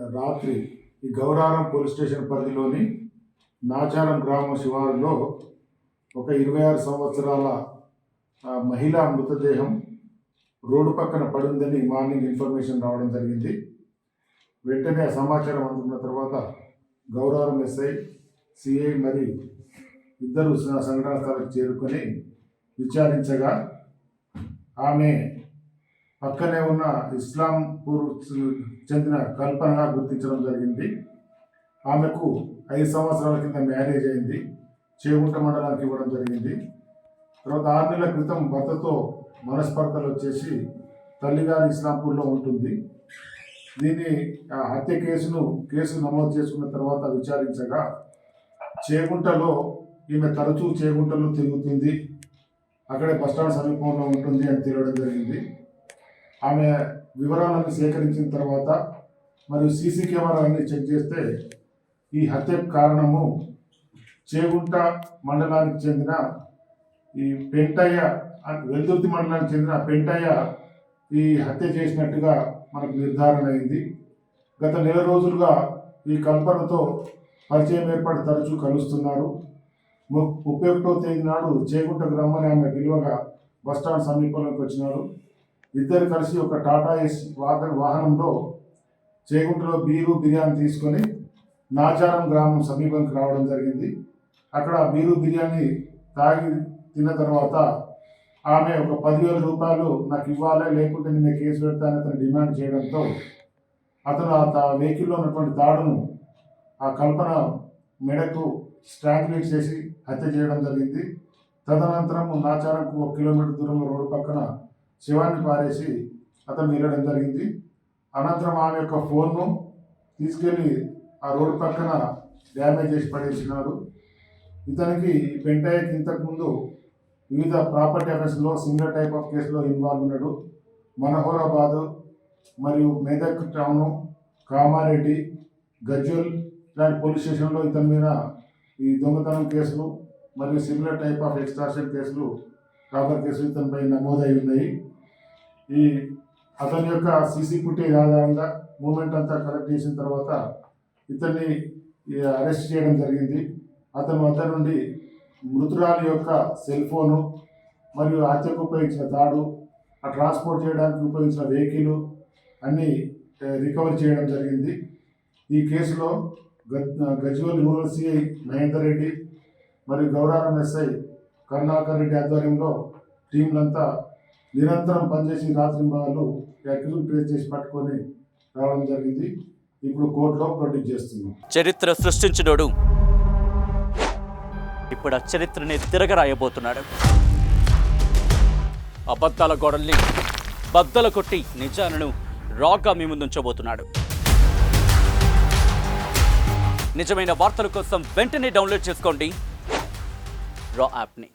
రాత్రి ఈ Gauraram police station పరిధిలోని నాచారం గ్రామ శివారులో ఒక ఇరవై ఆరు సంవత్సరాల మహిళ మహిళా మృతదేహం రోడ్డు పక్కన పడిందని మార్నింగ్ ఇన్ఫర్మేషన్ రావడం జరిగింది. వెంటనే ఆ సమాచారం అందుకున్న తర్వాత గౌరారం ఎస్ఐ సిఐ మరి ఇద్దరు సంఘటన స్థలకు స్థలానికి చేరుకొని విచారించగా ఆమె పక్కనే ఉన్న ఇస్లాంపూర్ చెందిన కల్పనగా గుర్తించడం జరిగింది. ఆమెకు ఐదు సంవత్సరాల కింద మ్యారేజ్ అయింది. చేగుంట మండలానికి ఇవ్వడం జరిగింది. తర్వాత ఆరు నెలల క్రితం భర్తతో మనస్పర్ధలు వచ్చేసి తల్లిగారి ఇస్లాంపూర్లో ఉంటుంది. దీని ఆ హత్య కేసును కేసు నమోదు చేసుకున్న తర్వాత విచారించగా చేగుంటలో ఈమె తరచూ చేగుంటలో తిరుగుతుంది. అక్కడే బస్టాండ్ సమీపంలో ఉంటుంది అని తెలియడం జరిగింది. ఆమె వివరాలను సేకరించిన తర్వాత మరియు సీసీ కెమెరాలన్నీ చెక్ చేస్తే ఈ హత్యకు కారణము చేగుంట మండలానికి చెందిన ఈ పెంటయ్య వెల్దుర్తి మండలానికి చెందిన పెంటయ్య ఈ హత్య చేసినట్టుగా మనకు నిర్ధారణ అయింది. గత నెల రోజులుగా ఈ కల్పనతో పరిచయం ఏర్పడి తరచూ కలుస్తున్నారు. ముప్పై ఒకటో తేదీ నాడు చేకుంట గ్రామాన్ని ఆమె విలువగా బస్టాండ్ సమీపంలోకి వచ్చినారు. ఇద్దరు కలిసి ఒక టాటా ఎస్ వాహన వాహనంలో చేగుంటలో బీరు బిర్యానీ తీసుకొని నాచారం గ్రామం సమీపంకి రావడం జరిగింది. అక్కడ బీరు బిర్యానీ తాగి తిన్న తర్వాత ఆమె ఒక పదివేల రూపాయలు నాకు ఇవ్వాలి లేకుంటే నేను కేసు పెడతానని అతను డిమాండ్ చేయడంతో అతను ఆ వెహికల్లో ఉన్నటువంటి దాడును ఆ కల్పన మెడకు స్ట్రాంగ్లేట్ చేసి హత్య చేయడం జరిగింది. తదనంతరం నాచారంకు ఒక కిలోమీటర్ దూరంలో రోడ్డు పక్కన శివాన్ని పారేసి అతను వెళ్ళడం జరిగింది. అనంతరం ఆమె యొక్క ఫోన్ను తీసుకెళ్ళి ఆ రోడ్డు పక్కన డ్యామేజ్ చేసి పడేసినాడు. ఇతనికి ఈ పెంటయ్యకి ఇంతకుముందు వివిధ ప్రాపర్టీ అఫెన్స్లో సింగిల్ టైప్ ఆఫ్ కేసులో ఇన్వాల్వ్ ఉన్నాడు. మనోహరాబాద్ మరియు మేదక్ టౌను కామారెడ్డి గజ్జల్ ఇలాంటి పోలీస్ స్టేషన్లో ఇతని మీద ఈ దొంగతనం కేసులు మరియు సిమిలర్ టైప్ ఆఫ్ ఎక్స్ట్రాషన్ కేసులు రాబర్ కేసులు ఇతనిపై నమోదై ఉన్నాయి. ఈ అతని యొక్క సీసీ ఫుటేజ్ ఆధారంగా మూమెంట్ అంతా కలెక్ట్ చేసిన తర్వాత ఇతన్ని అరెస్ట్ చేయడం జరిగింది. అతని వద్ద నుండి మృతురాలి యొక్క సెల్ ఫోను మరియు హత్యకు ఉపయోగించిన దాడు ఆ ట్రాన్స్పోర్ట్ చేయడానికి ఉపయోగించిన వెహికల్ అన్నీ రికవర్ చేయడం జరిగింది. ఈ కేసులో గజ్ గజ్వేల్ రూరల్ సిఐ మహేందర్ రెడ్డి మరియు గౌరారం ఎస్ఐ కరుణాకర్ రెడ్డి ఆధ్వర్యంలో టీంలంతా నిరంతరం పనిచేసి రాత్రి వాళ్ళు అక్యూజ్ ప్లేస్ చేసి పట్టుకొని రావడం జరిగింది. ఇప్పుడు కోర్టులో ప్రొడ్యూస్ చేస్తున్నాం. చరిత్ర సృష్టించినోడు ఇప్పుడు ఆ చరిత్రని తిరగరాయబోతున్నాడు. అబద్ధాల గోడల్ని బద్దలు కొట్టి నిజాలను రాగా మీ ముందుంచబోతున్నాడు. నిజమైన వార్తల కోసం వెంటనే డౌన్లోడ్ చేసుకోండి. రా యాప్ని.